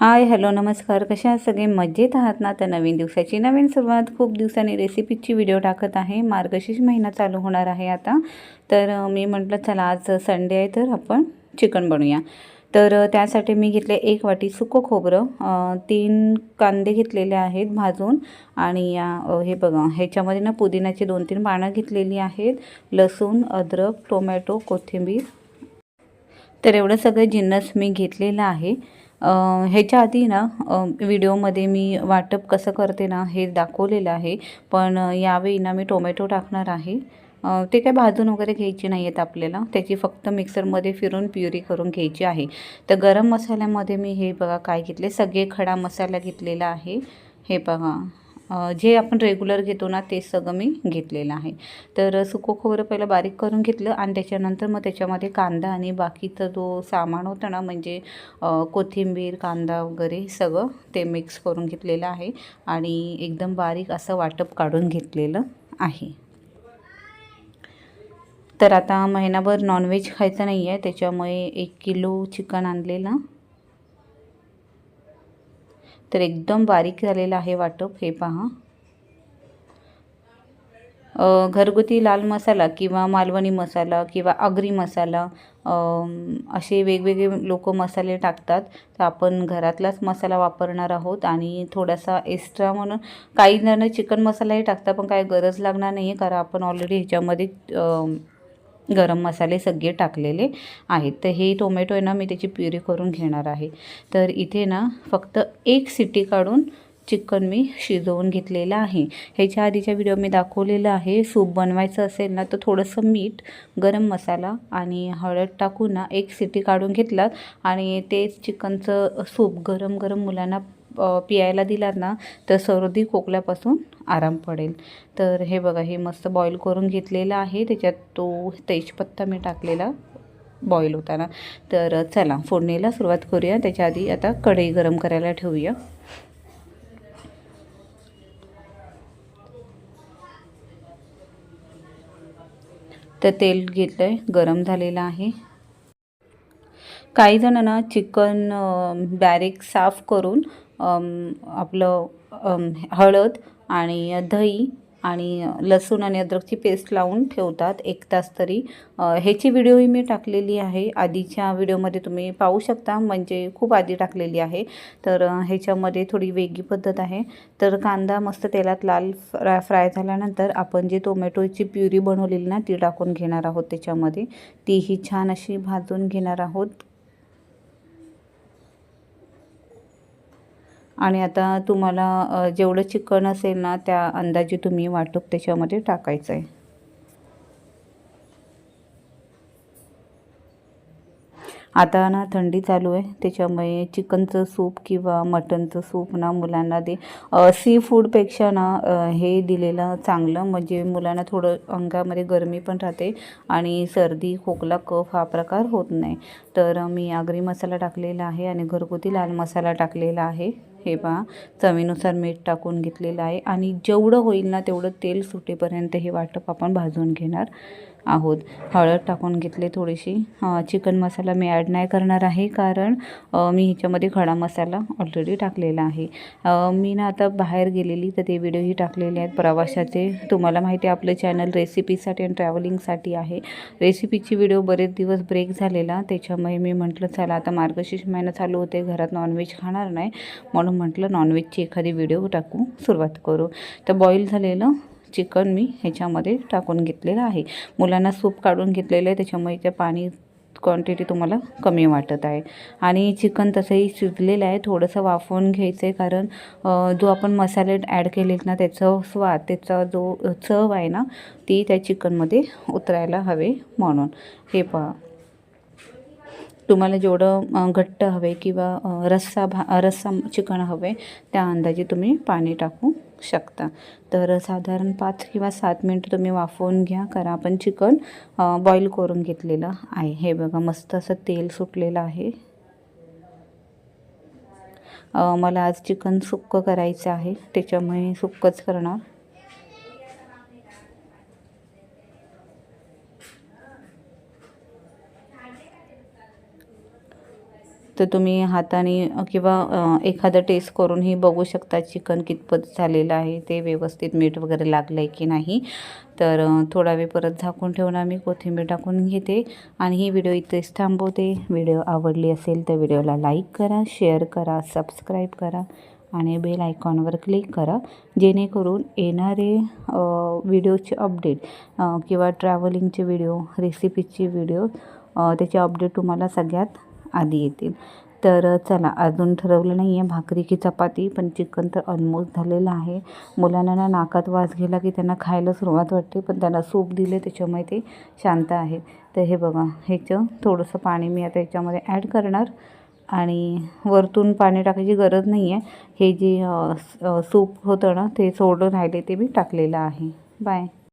Hi hello नमस्कार. कशा सगळे मजेत आहात ना? तर नवीन दिवसाची नवीन सुरुवात खूप दिवसांनी रेसिपीची व्हिडिओ टाकत आहे. मार्गशीर्ष महिना चालू होणार आहे आता. तर मी म्हटलं चला आज संडे आहे तर आपण चिकन बनवूया. तर त्यासाठी मी घेतले एक वाटी सुकं खोबरं तीन कांदे घेतलेले आहेत भाजून. आणि या हे बघा ह्याच्यामध्ये ना पुदिन्याची दोन तीन पानं घेतलेली आहेत. लसूण अद्रक टोमॅटो कोथिंबीर. तर एवढं सगळं जिन्नस मी घेतलेलं आहे. ह्याच्या आधी ना व्हिडिओमध्ये मी वाटप कसं करते ना हे दाखवलेलं आहे. पण यावेळी ना मी टोमॅटो टाकणार आहे. ते काय भाजून वगैरे घ्यायची नाही आहेत आपल्याला. त्याची फक्त मिक्सरमध्ये फिरून प्युरी करून घ्यायची आहे. तर गरम मसाल्यामध्ये मी हे बघा काय घेतले सगळे खडा मसाला घेतलेला आहे. हे बघा. जे आपण रेग्युलर घेतो ना ते सगळं मी घेतलेलं आहे. तर सुको खोबरं पहिलं बारीक करून घेतलं आणि त्याच्यानंतर मग त्याच्यामध्ये कांदा आणि बाकीचा जो सामान होतं ना म्हणजे कोथिंबीर कांदा वगैरे सगळं ते मिक्स करून घेतलेलं आहे आणि एकदम बारीक असं वाटप काढून घेतलेलं आहे. तर आता महिनाभर नॉनव्हेज खायचं नाही आहे त्याच्यामुळे एक किलो चिकन आणलेलं तर एकदम बारीक झालेलं आहे वाटप हे पहा. घरगुती लाल मसाला किंवा मालवणी मसाला किंवा आगरी मसाला असे वेगवेगळे लोक मसाले टाकतात. तर आपण घरातलाच मसाला वापरणार आहोत आणि थोडासा एक्स्ट्रा म्हणून काही जण चिकन मसालाही टाकतात पण काय गरज लागणार नाही आहे कारण आपण ऑलरेडी ह्याच्यामध्ये गरम मसाले सगळे टाकलेले आहेत. तर हे टोमॅटो आहे ना मी त्याची प्युरी करून घेणार आहे. तर इथे ना फक्त एक सिटी काढून चिकन मी शिजवून घेतलेलं आहे. ह्याच्या आधीच्या व्हिडिओ मी दाखवलेलं आहे. सूप बनवायचं असेल ना तर थोडंसं मीठ गरम मसाला आणि हळद टाकून ना एक सिटी काढून घेतलात. आणि ते चिकनचं सूप गरम गरम मुलांना पियायला दिलात ना तर सर्दी खोकल्यापासून आराम पडेल. तर हे बघा हे मस्त बॉईल करून घेतलेलं आहे. त्याच्यात तो तेजपत्ता मी टाकलेला बॉईल होताना. तर चला फोडणीला सुरुवात करूया. त्याच्या आधी आता कढई गरम करायला ठेवूया. तर तेल घेतलं आहे गरम झालेलं आहे. काही जण ना चिकन डायरेक्ट साफ करून आपलं हळद आणि दही आणि लसूण आणि अद्रकची पेस्ट लावून ठेवतात एक तास तरी. ह्याची व्हिडिओही मी टाकलेली आहे. आधीच्या व्हिडिओमध्ये तुम्ही पाहू शकता म्हणजे खूप आधी टाकलेली आहे. तर ह्याच्यामध्ये थोडी वेगळी पद्धत आहे. तर कांदा मस्त तेलात लाल फ्राय फ्राय झाल्यानंतर आपण जी टोमॅटोची प्युरी बनवलेली ना ती टाकून घेणार आहोत त्याच्यामध्ये. तीही छान अशी भाजून घेणार आहोत. आणि आता तुम्हाला जेवढं चिकन असेल ना त्या अंदाजे तुम्ही वाटप त्याच्यामध्ये टाकायचं आहे आता ना थंडी चालू आहे त्याच्यामुळे चिकनचं सूप किंवा मटनचं सूप ना मुलांना दे. सी फूडपेक्षा ना हे दिलेलं चांगलं म्हणजे मुलांना थोडं अंगामध्ये गरमी पण राहते आणि सर्दी खोकला कफ हा प्रकार होत नाही. तर मी आगरी मसाला टाकलेला आहे आणि घरगुती लाल मसाला टाकलेला आहे. हे पहा चवीनुसार मीठ टाकून घेतलेलं आहे आणि जेवढं होईल ना तेवढं तेल सुटेपर्यंत हे वाटप आपण भाजून घेणार आहोत. हळद टाकून घेतले थोडीशी. चिकन मसाला मी ॲड नाही करणार आहे कारण मी ह्याच्यामध्ये खडा मसाला ऑलरेडी टाकलेला आहे. मी ना आता बाहेर गेलेली तर ते व्हिडिओही टाकलेले आहेत प्रवाशाचे. तुम्हाला माहिती आहे आपलं चॅनल रेसिपीसाठी आणि ट्रॅव्हलिंगसाठी आहे. रेसिपीची व्हिडिओ बरेच दिवस ब्रेक झालेला त्याच्यामुळे मी म्हटलं चला आता मार्गशीर्ष महिना चालू होते घरात नॉनव्हेज खाणार नाही. म्हणून म्हटलं नॉनव्हेजची एखादी व्हिडिओ टाकू सुरुवात करू. तर बॉईल झालेलं चिकन मी ह्याच्यामध्ये टाकून घेतलेलं आहे. मुलांना सूप काढून घेतलेलं आहे त्याच्यामुळे ते पाणी क्वांटिटी तुम्हाला कमी वाटत आहे. आणि चिकन तसंही शिजलेलं आहे थोडंसं वाफवून घ्यायचं आहे कारण जो आपण मसाले ॲड केलेत ना त्याचं स्वाद त्याचा जो चव आहे ना ती त्या चिकनमध्ये उतरायला हवे म्हणून. हे पहा. तुम्हाला जेवढं घट्ट हवे किंवा रस्सा भा रस्सा चिकन हवे त्या अंदाजे तुम्ही पाणी टाकू शकता. तर साधारण पाच किंवा सात मिनटं तुम्ही वाफवून घ्या. कारण आपण चिकन बॉईल करून घेतलेलं आहे. हे बघा मस्त असं तेल सुटलेलं आहे. मला आज चिकन सुक्कं करायचं आहे. त्याच्यामुळे सुक्कच करणार. तर तुम्ही हाताने किंवा एखादं टेस्ट करूनही बघू शकता चिकन कितपत झालेलं आहे ते व्यवस्थित मीठ वगैरे लागलं आहे की नाही. तर थोडा वेळ परत झाकून ठेवून मी कोथिंबीर टाकून घेते आणि ही व्हिडिओ इथेच थांबवते. व्हिडिओ आवडली असेल तर व्हिडिओला लाईक करा शेअर करा सबस्क्राईब करा आणि बेल आयकॉनवर क्लिक करा जेणेकरून येणारे व्हिडिओचे अपडेट किंवा ट्रॅव्हलिंगचे व्हिडिओ रेसिपीचे व्हिडिओ त्याचे अपडेट तुम्हाला सगळ्यात आधी येतील. तर चला अजून ठरवलं नाही आहे भाकरी की चपाती पण चिकन तर ऑलमोस्ट झालेलं आहे. मुलांना ना नाकात वास गेला की त्यांना खायला सुरुवात वाटते पण त्यांना सूप दिले त्याच्यामुळे ते शांत आहे तर हे बघा ह्याचं थोडंसं पाणी मी आता याच्यामध्ये ॲड करणार. आणि वरतून पाणी टाकायची गरज नाही आहे हे जे सूप होतं ना ते सोडून राहिले ते मी टाकलेलं आहे. बाय